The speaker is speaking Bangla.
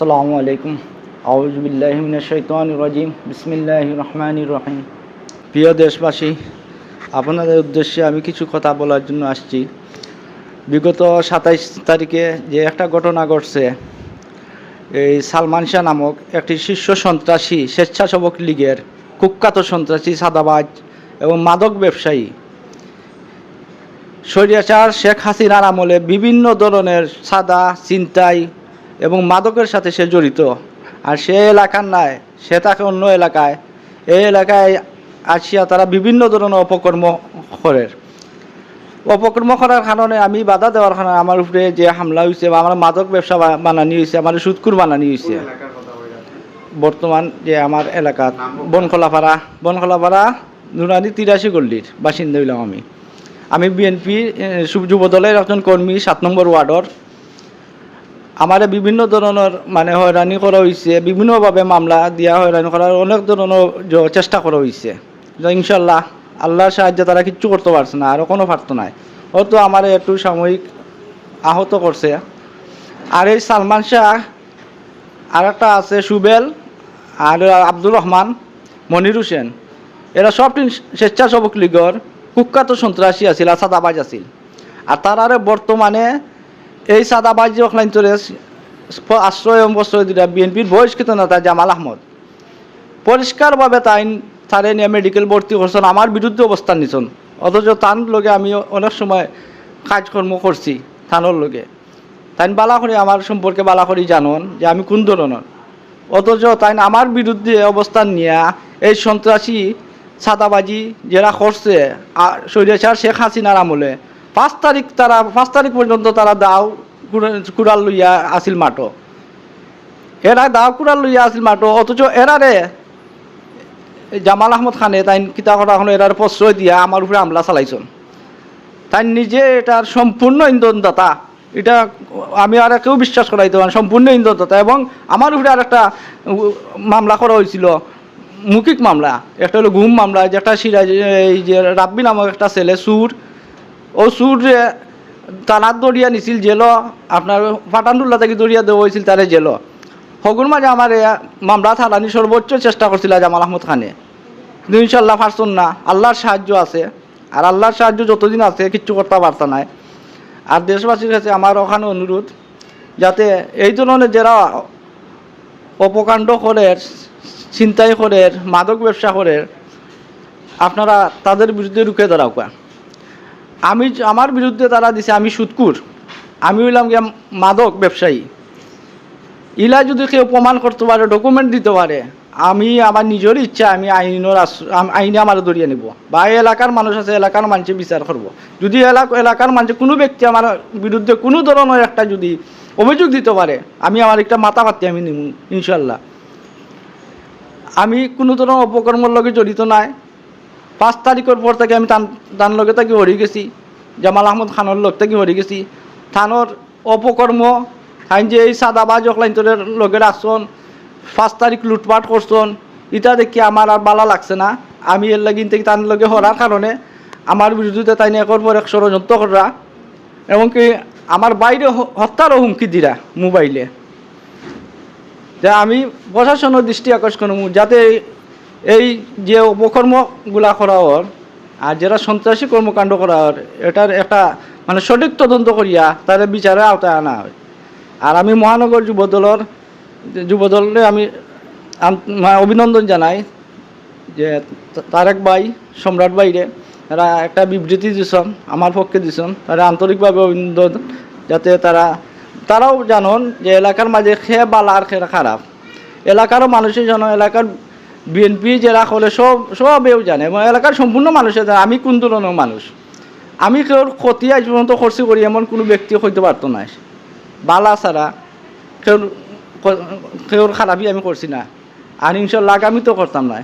আসসালামু আলাইকুম। আউজবিল্লাহমিনা শৈতান রাজিম। বিসমিল্লাহ রহমান রহিম। প্রিয় দেশবাসী, আপনাদের উদ্দেশ্যে আমি কিছু কথা বলার জন্য আসছি। বিগত সাতাইশ তারিখে যে একটা ঘটনা ঘটছে, এই সালমান শাহ নামক একটি শীর্ষ সন্ত্রাসী, স্বেচ্ছাসেবক লীগের কুখ্যাত সন্ত্রাসী, সাদাবাজ এবং মাদক ব্যবসায়ী শরিয়াচার শেখ হাসিনার আমলে বিভিন্ন ধরনের সাদা চিন্তাই এবং মাদকের সাথে সে জড়িত। আর সে এলাকার নাই সে থাকে অন্য এলাকায়। এই এলাকায় আসিয়া তারা বিভিন্ন ধরনের অপকর্ম করে। অপকর্ম করার কারণে আমি বাধা দেওয়ার কারণে আমার উপরে যে হামলা হয়েছে বা আমার মাদক ব্যবসা বানানি হয়েছে আমার সুদকুর বানানি হয়েছে বর্তমান যে আমার এলাকাত বনখলাপাড়া বনখলাপাড়া নুরানি তিরাশি গল্লির বাসিন্দা হইলাম আমি। আমি বিএনপি যুব দলের একজন কর্মী সাত নম্বর ওয়ার্ডর। আমারে বিভিন্ন ধরনের মানে হয়রানি করা হয়েছে বিভিন্নভাবে মামলা দিয়া হয়রানি করার অনেক ধরনের চেষ্টা করা হয়েছে ইনশাল্লাহ আল্লাহর সাহায্যে তারা কিচ্ছু করতে পারছে না আরও কোনো পারতো নাই। হয়তো আমার একটু সাময়িক আহত করছে আর এই সালমান শাহ আর একটা আছে সুবেল আর আব্দুর রহমান মনির হোসেন। এরা সবটি স্বেচ্ছাসেবক লীগর কুখ্যাত সন্ত্রাসী আছিল আর সাদাবাজ আছিল। আর তারারে বর্তমানে এই সাদাবাজ অখলাইন্তরে আশ্রয় প্রশ্রয় দিটা বিএনপির বহিষ্কৃত নেতা জামাল আহমদ। পরিষ্কারভাবে তাই তারে নিয়ে মেডিকেল ভর্তি করছেন, আমার বিরুদ্ধে অবস্থান নিছেন। অথচ তান লগে আমি অনেক সময় কাজকর্ম করছি থানোর লগে। তাই বালা করে আমার সম্পর্কে বালা করে জানন যে আমি কোন ধরনের। অথচ তাই আমার বিরুদ্ধে অবস্থান নিয়ে এই সন্ত্রাসী সাদাবাজি যারা করছে সৈরাচার শেখ হাসিনার আমলে পাঁচ তারিখ তারা, পাঁচ তারিখ পর্যন্ত তারা দাও কুড়াল লইয়া আসিল মাটো এরা দাও কুড়াল লইয়া আসিল মাটো অথচ এরারে জামাল আহমদ খানে তাই কিতা কথা এরার প্রশ্রয় দিয়া আমার উপরে হামলা চালাইছেন। তাই নিজে এটার সম্পূর্ণ ইন্ধনদাতা। এটা আমি আর কেউ বিশ্বাস করাইতে পারি সম্পূর্ণ ইন্ধনদাতা এবং আমার উপরে আর একটা মামলা করা হয়েছিল মৌখিক মামলা। একটা হলো ঘুম মামলা, যেটা সিরাজ, এই যে রাব্বি নামক একটা ছেলে, সুর ও সুরে যে তানার দরিয়া নিছিল জেল, আপনার ফাটানুল্লা থেকে দরিয়া দেওয়া হয়েছিল তারে জেল। হগুর মাঝে আমার মামলা থানানি সর্বোচ্চ চেষ্টা করছিল জামাল আহমদ খানে। কিন্তু ইনশাল্লাহ পারছেন না, আল্লাহর সাহায্য আছে। আর আল্লাহর সাহায্য যতদিন আছে, কিচ্ছু করতে পারত নাই। আর দেশবাসীর কাছে আমার ওখানে অনুরোধ, যাতে এই ধরনের যারা অপকাণ্ড করে, ছিনতাই করে, মাদক ব্যবসা করে, আপনারা তাদের বিরুদ্ধে রুখে দাঁড়াও। আমি আমার বিরুদ্ধে তারা দিছে, আমি সুৎকুর আমি হইলাম গিয়া মাদক ব্যবসায়ী। ইলা যদি কেউ প্রমাণ করতে পারে ডকুমেন্ট দিতে পারে, আমি আমার নিজের ইচ্ছা, আমি আইনের আইনে আমার দরিয়ে নিব। বা এলাকার মানুষ আছে, এলাকার মানুষে বিচার করব। যদি এলাকা এলাকার মানুষে কোনো ব্যক্তি আমার বিরুদ্ধে কোনো ধরনের একটা যদি অভিযোগ দিতে পারে, আমি আমার একটা মাথা পাতি আমি নিব ইনশাল্লাহ আমি কোনো ধরনের অপকর্মের লগে জড়িত নাই। পাঁচ তারিখের পর থেকে আমি তান তান লগে থাকি হরি গেছি। জামাল আহমদ খানের লগ থেকে হরি গেছি। থানোর অপকর্ম আইন যে এই সাদাবাজ অকলাইন্তরের লগে রাখছন পাঁচ তারিখ লুটপাট করছন ইটা দেখি আমার আর বালা লাগছে না। আমি এর লাগিন থেকে তার লগে হরার কারণে আমার বিরুদ্ধে তাই একর পর এক ষড়যন্ত্র করা এমনকি আমার বাইরে হত্যারও হুমকি দিরা মোবাইলে। যে আমি প্রশাসনের দৃষ্টি আকর্ষণ যাতে এই যে অপকর্মগুলা করা হর আর যারা সন্ত্রাসী কর্মকাণ্ড করা হর এটার একটা মানে সঠিক তদন্ত করিয়া তাদের বিচারে আওতায় আনা হয়। আর আমি মহানগর যুবদলের যুবদলে আমি মানে অভিনন্দন জানাই যে তারেক ভাই, সম্রাট বাইরে তারা একটা বিবৃতি দিছেন, আমার পক্ষে দিছেন, তারা আন্তরিকভাবে অভিনন্দন যাতে তারা, তারাও জানন যে এলাকার মাঝে খেয়ে বালা আর খেয়ে খারাপ। এলাকারও মানুষই জানো, এলাকার বিএনপি যারা হলে সব সবেও জানে এবং এলাকার সম্পূর্ণ মানুষে জানে, আমি কোন ধরনের মানুষ? আমি কেউ ক্ষতি আজ পর্যন্ত খরচি করি এমন কোনো ব্যক্তি হইতে পারতো না। বালা ছাড়া কেউ কেউর খারাপই আমি করছি না। আর ইনশাল্লাহ আগামী তো করতাম না।